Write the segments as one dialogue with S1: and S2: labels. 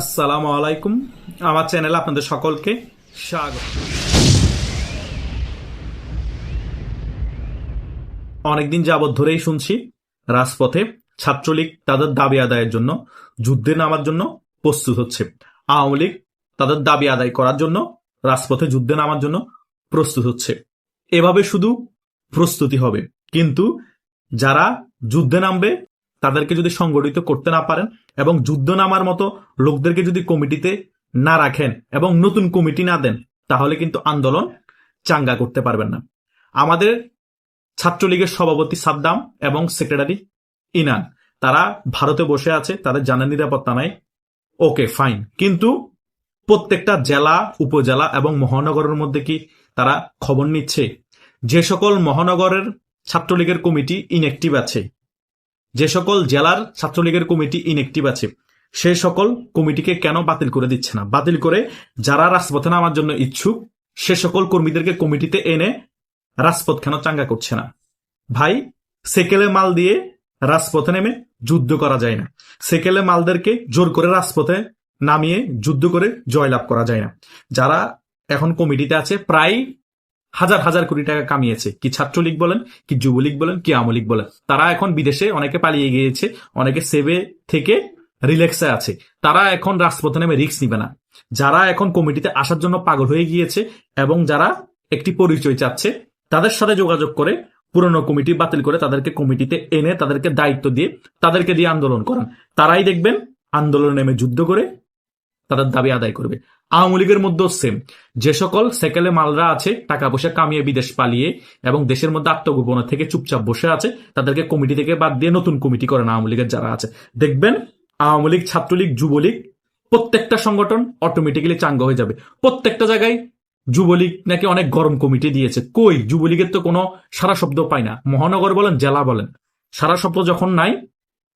S1: আসসালামু আলাইকুম। আমার চ্যানেলে আপনাদের সকলকে স্বাগত। অনেকদিন যাবৎ ধরেই শুনছি, রাজপথে ছাত্রলীগ তাদের দাবি আদায়ের জন্য, যুদ্ধে নামার জন্য প্রস্তুত হচ্ছে। আওয়ামী লীগ তাদের দাবি আদায় করার জন্য, রাজপথে যুদ্ধে নামার জন্য প্রস্তুত হচ্ছে। এভাবে শুধু প্রস্তুতি হবে, কিন্তু যারা যুদ্ধে নামবে তাদেরকে যদি সংগঠিত করতে না পারেন এবং যুদ্ধ নামার মতো লোকদেরকে যদি কমিটিতে না রাখেন এবং নতুন কমিটি না দেন, তাহলে কিন্তু আন্দোলন চাঙ্গা করতে পারবেন না। আমাদের ছাত্রলীগের সভাপতি সাদ্দাম এবং সেক্রেটারি ইনান, তারা ভারতে বসে আছে, তাদের জানার নিরাপত্তা নাই। Okay, fine. কিন্তু প্রত্যেকটা জেলা, উপজেলা এবং মহানগরের মধ্যে কি তারা খবর নিচ্ছে? যে সকল মহানগরের ছাত্রলীগের কমিটি ইনঅ্যাক্টিভ আছে যে সকল জেলার ছাত্রলীগের কমিটি ইনএক্টিভ আছে, সে সকল কমিটিকে কেন বাতিল করে দিচ্ছে না? বাতিল করে যারা রাজপথে নামার জন্য ইচ্ছুক, সে সকল কর্মীদেরকে কমিটিতে এনে রাজপথ কেন চাঙ্গা করছে না? ভাই, সেকেলে মাল দিয়ে রাজপথে নেমে যুদ্ধ করা যায় না। সেকেলে মালদেরকে জোর করে রাজপথে নামিয়ে যুদ্ধ করে জয়লাভ করা যায় না। যারা এখন কমিটিতে আছে, প্রায় হাজার হাজার কোটি টাকা কামিয়েছে। কি ছাত্রলীগ বলেন, কি যুবলীগ বলেন, কি আওয়ামী লীগ বলেন। তারা এখন বিদেশে অনেকে পালিয়ে গিয়েছে, অনেকে সেভে থেকে রিল্যাক্সে আছে। তারা এখন রাজপথে নেমে রিক্স নিবে না। যারা এখন কমিটিতে আসার জন্য পাগল হয়ে গিয়েছে এবং যারা একটি পরিচয় চাচ্ছে, তাদের সাথে যোগাযোগ করে, পুরনো কমিটি বাতিল করে তাদেরকে কমিটিতে এনে তাদেরকে দায়িত্ব দিয়ে, তাদেরকে দিয়ে আন্দোলন করান। তারাই দেখবেন, আন্দোলনে নেমে যুদ্ধ করে তাদের দাবি আদায় করবে। আওয়ামী লীগের মধ্যেও সেম যে সকল সেকেলে মালরা আছে, টাকা পয়সা কামিয়ে বিদেশ পালিয়ে এবং দেশের মধ্যে আত্মগোপন থেকে চুপচাপ বসে আছে, তাদেরকে কমিটি থেকে বাদ দিয়ে নতুন কমিটি করেন আওয়ামী লীগের যারা আছে। দেখবেন, আওয়ামী লীগ, ছাত্রলীগ, যুবলীগ, প্রত্যেকটা সংগঠন অটোমেটিক্যালি চাঙ্গা হয়ে যাবে। প্রত্যেকটা জায়গায় যুবলীগ নাকি অনেক গরম কমিটি দিয়েছে। কই? যুবলীগের তো কোনো সারা শব্দ পায় না। মহানগর বলেন, জেলা বলেন। সারা শব্দ যখন নাই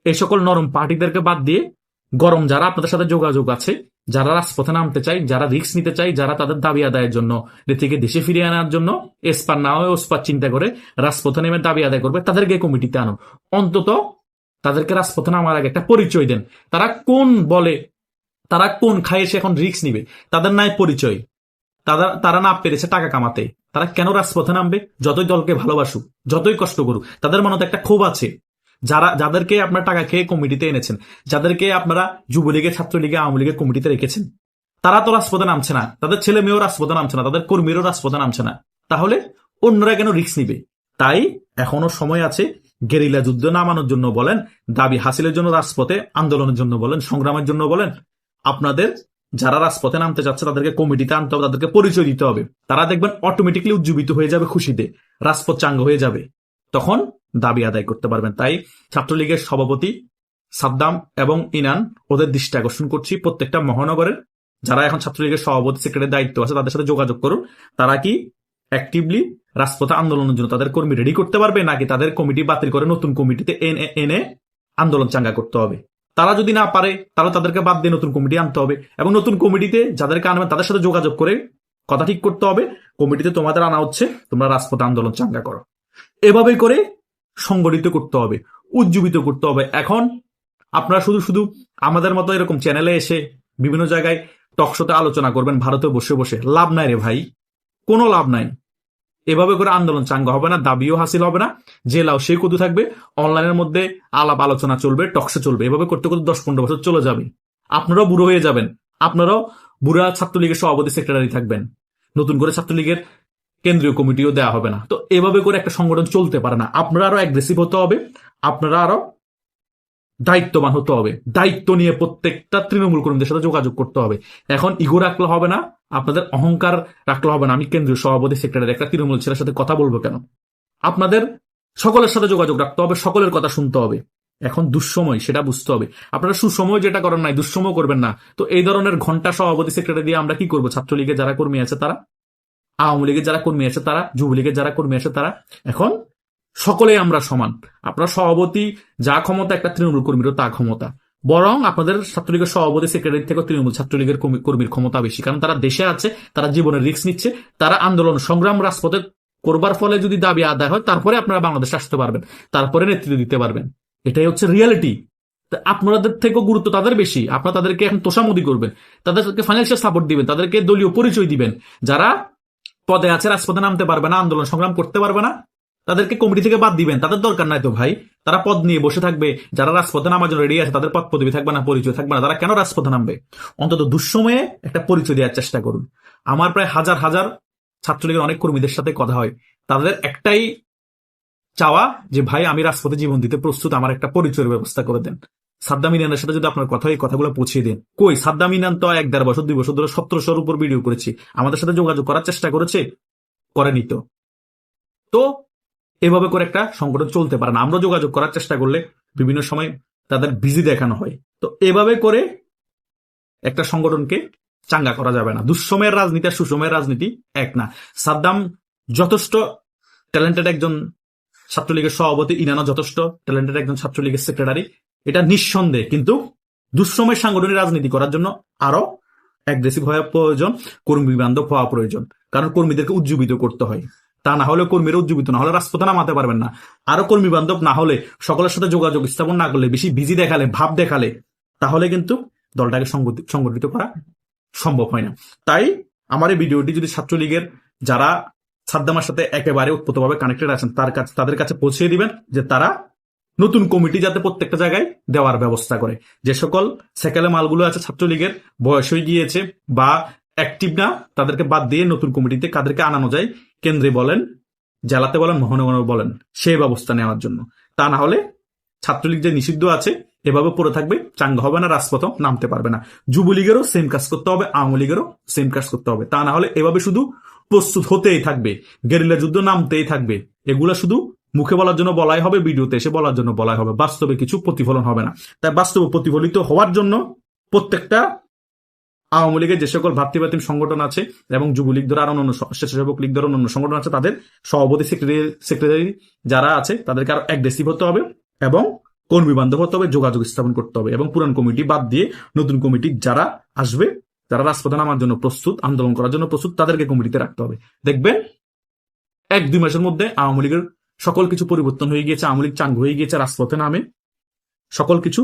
S1: এই সকল নরম পার্টিদেরকে বাদ দিয়ে গরম যারা আপনাদের সাথে যোগাযোগ আছে, যারা রাজপথে নামতে চাই যারা রিস্ক নিতে চাই যারা তাদের দাবি আদায়ের জন্য থেকে দেশে ফিরিয়ে আনার জন্য, এসপার না হয়ে ওসপার চিন্তা করে রাজপথে নেমে দাবি আদায় করবে, তাদেরকে কমিটিতে আনুন। অন্তত তাদেরকে রাজপথে নামার আগে একটা পরিচয় দেন। তারা কোন বলে, তারা কোন খায় এসে এখন রিস্ক নিবে, তাদের নাই পরিচয়। তারা তারা না পেরেছে টাকা কামাতে। তারা কেন রাজপথে নামবে? যতই দলকে ভালোবাসুক, যতই কষ্ট করুক, তাদের মনে একটা ক্ষোভ আছে। যারা যাদেরকে আপনার টাকা খেয়ে কমিটিতে এনেছেন, যাদেরকে আপনারা যুবলীগের ছাত্রলীগে আওয়ামী লীগের কমিটিতে রেখেছেন, তারা তো রাজপথে নামছে না, তাদের ছেলে মেয়েও রাজপথে নামছে না, তাদের কর্মীরও রাজপথে নামছে না। তাহলে অন্যরা কেন রিস্ক নিবে? তাই এখনও সময় আছে গেরিলা যুদ্ধ নামানোর জন্য বলেন, দাবি হাসিলের জন্য রাজপথে, আন্দোলনের জন্য বলেন, সংগ্রামের জন্য বলেন। আপনাদের যারা রাজপথে নামতে চাচ্ছে, তাদেরকে কমিটিতে আনতে হবে, তাদেরকে পরিচয় দিতে হবে। তারা দেখবেন অটোমেটিকলি উজ্জীবিত হয়ে যাবে খুশিতে, রাজপথ চাঙ্গ হয়ে যাবে। তখন দাবি আদায় করতে পারবেন। তাই ছাত্রলীগের সভাপতি সাদ্দাম এবং ইনান ওদের দৃষ্টি আকর্ষণ করছি প্রত্যেকটা মহানগরের। যারা এখন ছাত্রলীগের সভাপতি সেক্রেটারির দায়িত্ব আছে, তাদের সাথে যোগাযোগ করুন। তারা কি অ্যাক্টিভলি রাজপথে আন্দোলনের জন্য তাদের কর্মী রেডি করতে পারবে, নাকি তাদের কমিটি বাতিল করে নতুন কমিটিতে এনে এনে আন্দোলন চাঙ্গা করতে হবে? তারা যদি না পারে, তাহলে তাদেরকে বাদ দিয়ে নতুন কমিটি আনতে হবে এবং নতুন কমিটিতে যাদেরকে আনবে তাদের সাথে যোগাযোগ করে কথা ঠিক করতে হবে। কমিটিতে তোমাদের আনা হচ্ছে, তোমরা রাজপথে আন্দোলন চাঙ্গা করো। এভাবে করে সংগঠিত করতে হবে, উজ্জীবিত করতে হবে। এখন আপনারা শুধু শুধু আমাদের মতো এরকম চ্যানেলে এসে বিভিন্ন জায়গায় টকশোতে আলোচনা করবেন ভারতে বসে বসে। লাভ নাই রে ভাই, কোনো লাভ নাই। এভাবে করে আন্দোলন চাঙ্গা হবে না, দাবিও হাসিল হবে না যে লাও সেই কদু থাকবে অনলাইনের মধ্যে আলাপ আলোচনা চলবে টকশো চলবে, এভাবে করতে করতে দশ পনেরো বছর চলে যাবে। আপনারাও বুড়ো হয়ে যাবেন, আপনারাও বুড়া ছাত্রলীগের সভাপতি সেক্রেটারি থাকবেন, নতুন করে ছাত্রলীগের কেন্দ্রীয় কমিটিও দেওয়া হবে না। তো এভাবে করে একটা সংগঠন চলতে পারে না। আপনারা আরও অ্যাগ্রেসিভ হতে হবে। আপনারা আরও দায়িত্ববান হতে হবে। দায়িত্ব নিয়ে প্রত্যেকটা তৃণমূল কর্মীদের সাথে যোগাযোগ করতে হবে। এখন ইগো রাখলে হবে না, আপনাদের অহংকার রাখলে হবে না। আমি কেন্দ্রীয় সভাপতি, সেক্রেটারি একটা তৃণমূল ছেলের সাথে কথা বলব কেন? আপনাদের সকলের সাথে যোগাযোগ রাখতে হবে, সকলের কথা শুনতে হবে। এখন দুঃসময়, সেটা বুঝতে হবে। আপনারা সুসময় যেটা করেন নাই, দুঃসময় করবেন না। তো এই ধরনের ঘণ্টা সভাপতি, সেক্রেটারি দিয়ে আমরা কি করব? ছাত্রলীগের যারা কর্মী আছে, তারা? আওয়ামী লীগের যারা কর্মী আছে তারা যুবলীগের যারা কর্মী আছে তারা, এখন সকলেই আমরা সমান। আপনার সভাপতি যা ক্ষমতা একটা তৃণমূল কর্মীরও তা ক্ষমতা। বরং আপনাদের ছাত্রলীগের সভাপতি সেক্রেটারি থেকে তৃণমূল ছাত্রলীগের কর্মীর ক্ষমতা বেশি। কারণ তারা দেশে আছে, তারা জীবনের রিস্ক নিচ্ছে, তারা আন্দোলন, সংগ্রাম, রাজপথে করবার ফলে যদি দাবি আদায় হয়, তারপরে আপনারা বাংলাদেশে আসতে পারবেন, তারপরে নেতৃত্ব দিতে পারবেন। এটাই হচ্ছে রিয়ালিটি আপনাদের থেকেও গুরুত্ব তাদের বেশি। আপনারা তাদেরকে এখন তোষামুদি করবেন, তাদেরকে ফাইন্যান্সিয়াল সাপোর্ট দিবেন, তাদেরকে দলীয় পরিচয় দিবেন। যারা পদে আছে রাজপথে নামতে পারবে না, আন্দোলন সংগ্রাম করতে পারবে না। তাদেরকে কমিটি থেকে বাদ দিবেন, তাদের দরকার নাই তো ভাই। তারা পদ নিয়ে বসে থাকবে, যারা রাজপথে নামার জন্য রেডি আছে, তাদের পদ পদবি থাকবে না, পরিচয় থাকবে না। তারা কেন রাজপথে নামবে? অন্তত দুঃসময়ে একটা পরিচয় দেওয়ার চেষ্টা করুন। আমার প্রায় হাজার হাজার ছাত্রলীগের অনেক কর্মীদের সাথে কথা হয়। তাদের একটাই চাওয়া যে, ভাই, আমি রাজপথে জীবন দিতে প্রস্তুত, আমার একটা পরিচয়ের ব্যবস্থা করে দেন। সাদ্দাম ইনানের সাথে যদি আপনার কথা এই কথাগুলো পৌঁছে দেন। কই? সাদ্দাম ইনান তো এক দেড় বছর, দুই বছর ধরে সতেরোশোর উপর ভিডিও করেছি। আমাদের সাথে যোগাযোগ করার চেষ্টা করেছে, করেনি তো। তো এভাবে করে একটা সংগঠন চলতে পারে না। আমরা যোগাযোগ করার চেষ্টা করলে বিভিন্ন সময় তাদের বিজি দেখানো হয়। তো এভাবে করে একটা সংগঠনকে চাঙ্গা করা যাবে না। দুঃসময়ের রাজনীতি আর সুসময়ের রাজনীতি এক না। সাদ্দাম যথেষ্ট ট্যালেন্টেড একজন ছাত্রলীগের সভাপতি ইনানো যথেষ্ট ট্যালেন্টেড একজন ছাত্রলীগের সেক্রেটারি এটা নিঃসন্দেহে, কিন্তু দুঃসময়ের সাংগঠনিক রাজনীতি করার জন্য আরও অ্যাগ্রেসিভ হওয়া প্রয়োজন, কর্মী বান্ধব হওয়া প্রয়োজন। কারণ কর্মীদেরকে উজ্জীবিত করতে হয়। তা না হলে কর্মীরা উজ্জীবিত, না হলে রাজপথে নামাতে পারবেন না। আরও কর্মী বান্ধব না হলে, সকলের সাথে যোগাযোগ স্থাপন না করলে, বেশি বিজি দেখালে, ভাব দেখালে, তাহলে কিন্তু দলটাকে সংগঠিত করা সম্ভব হয় না। তাই আমার এই ভিডিওটি যদি ছাত্রলীগের যারা সাদ্দামার সাথে একেবারে উৎপতভাবে কানেক্টেড আছেন, তার কাছে তাদের কাছে পৌঁছে দিবেন যে তারা নতুন কমিটি যাতে প্রত্যেকটা জায়গায় দেওয়ার ব্যবস্থা করে। যে সকল সেকেলে মালগুলো আছে ছাত্রলীগের, বয়স হয়ে গিয়েছে বা অ্যাক্টিভ না, তাদেরকে বাদ দিয়ে নতুন কমিটিতে কাদেরকে আনানো যায়, কেন্দ্রে বলেন, জেলাতে বলেন, মহানগরে বলেন, সেই ব্যবস্থা নেওয়ার জন্য। তা না হলে ছাত্রলীগ যে নিষিদ্ধ আছে, এভাবে পড়ে থাকবে, চাঙ্গা হবে না রাজপথ নামতে পারবে না। যুবলীগেরও সেম কাজ করতে হবে, আওয়ামী লীগেরও সেম কাজ করতে হবে। তা না হলে এভাবে শুধু প্রস্তুত হতেই থাকবে, গেরিলা যুদ্ধ নামতেই থাকবে। এগুলা শুধু মুখে বলার জন্য বলাই হবে, ভিডিওতে এসে বলার জন্য বলাই হবে। বাস্তবে কিছু প্রতিফলন হবে না। তাই বাস্তবে প্রতিফলিত হওয়ার জন্য প্রত্যেকটা আওয়ামী লীগের যে সকল ভাতৃপ্রাতিম সংগঠন আছে এবং যুবলীগ ধরে আরও অন্য স্বেচ্ছাসেবক লীগ ধরে অন্য সংগঠন আছে, তাদের সভাপতি সেক্রেটারি সেক্রেটারি যারা আছে, তাদেরকে আরও অ্যাগ্রেসিভ হতে হবে এবং কর্মী বান্ধব হতে হবে, যোগাযোগ স্থাপন করতে হবে এবং পুরান কমিটি বাদ দিয়ে নতুন কমিটি যারা আসবে, যারা রাজপথে নামার জন্য প্রস্তুত, আন্দোলন করার জন্য প্রস্তুত, তাদেরকে কমিটিতে রাখতে হবে। দেখবেন এক দুই মাসের মধ্যে আওয়ামী লীগের সকল কিছু পরিবর্তন হয়ে গিয়েছে আওয়ামী লীগ চাঙ্গ হয়ে গিয়েছে, রাজপথে নামে। সকল কিছু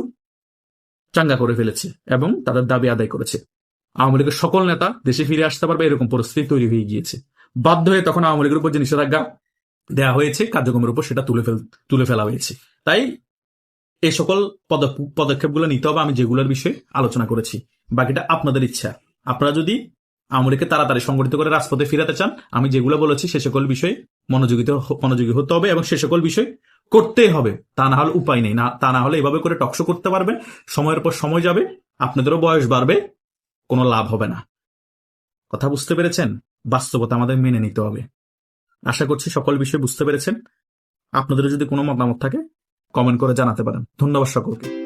S1: চাঙ্গা করে ফেলেছে এবং তাদের দাবি আদায় করেছে। আওয়ামী লীগের সকল নেতা দেশে ফিরে আসতে পারবে, এরকম পরিস্থিতি তৈরি হয়ে গিয়েছে। বাধ্য হয়ে তখন আওয়ামী লীগের উপর যে নিষেধাজ্ঞা দেওয়া হয়েছে, কার্যক্রমের উপর সেটা তুলে ফেল তুলে ফেলা হয়েছে। তাই এই সকল পদক্ষেপগুলো নিতে হবে, আমি যেগুলোর বিষয়ে আলোচনা করেছি। বাকিটা আপনাদের ইচ্ছা। আপনারা যদি আওয়ামী লীগকে তাড়াতাড়ি সংগঠিত করে রাজপথে ফিরাতে চান, আমি যেগুলো বলেছি সে সকল বিষয়ে মনোযোগিত মনোযোগী হতে হবে এবং সে সকল বিষয় করতেই হবে। তা না হলে উপায় নেই। না, তা না হলে এভাবে করে টকশো করতে পারবেন। সময়ের পর সময় যাবে, আপনাদেরও বয়স বাড়বে, কোনো লাভ হবে না। কথা বুঝতে পেরেছেন? বাস্তবতা আমাদের মেনে নিতে হবে। আশা করছি সকল বিষয় বুঝতে পেরেছেন। আপনাদের যদি কোনো মতামত থাকে কমেন্ট করে জানাতে পারেন। ধন্যবাদ সকলকে।